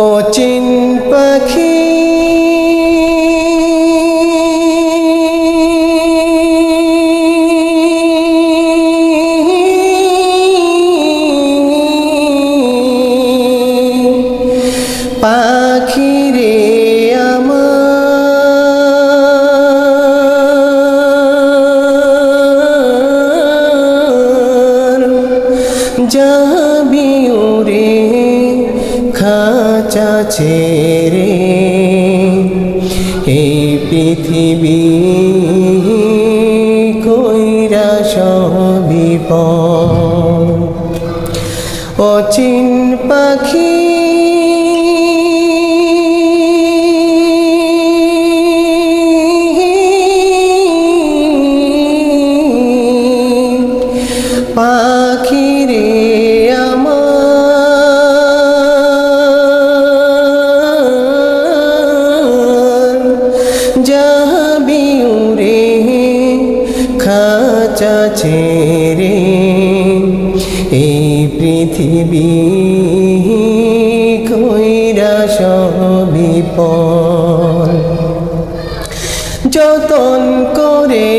অচিন পাখি আছে রে। এই পৃথিবী কইরা সবিপ অচিন পাখি পা চাচে রে এই পৃথিবী কইরা সবিপল যতন করে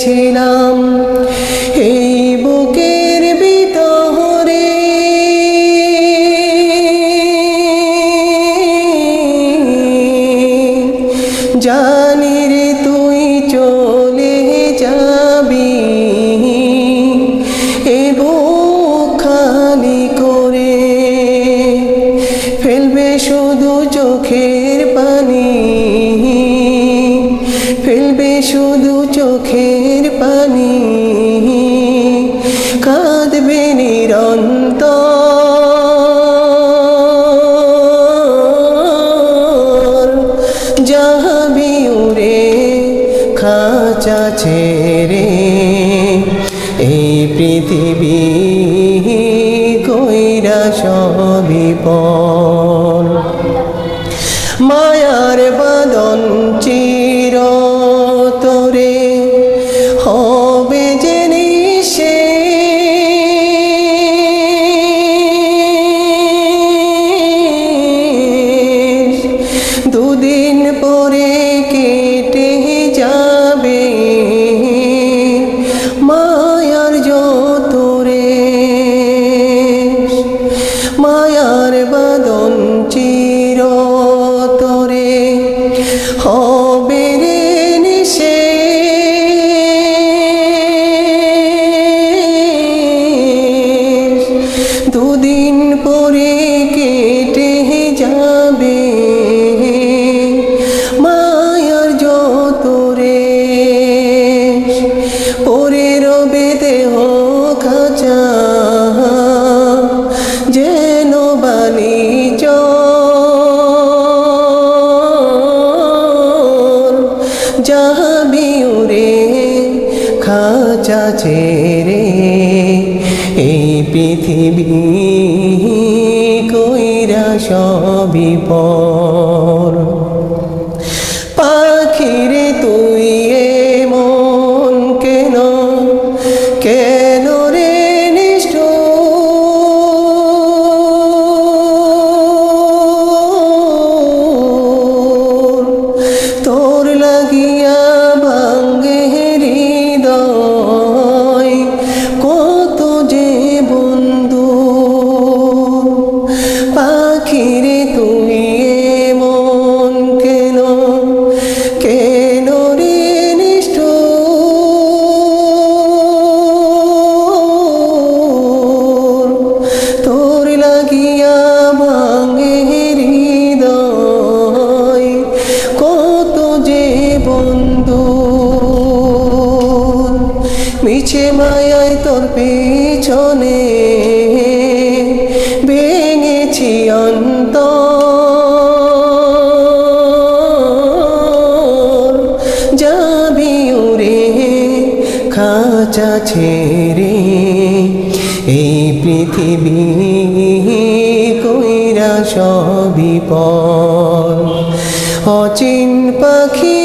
পেয়েছিলাম এই বুকের ভিতরে যা কাঁদবে নিরন্ত যাবি উরে খাঁচা ছেড়ে এই পৃথিবী কইরা সবিপর মায়ার বাদন চি চাচে রে এই পৃথিবী কইরা সবই পর। ছুটছে মায়ায় তোর পিছনে ভেঙেছি অন্ত যাবি উরে খাঁচা ছেড়ে এই পৃথিবী কইরা সবিপ পর। অচিন পাখি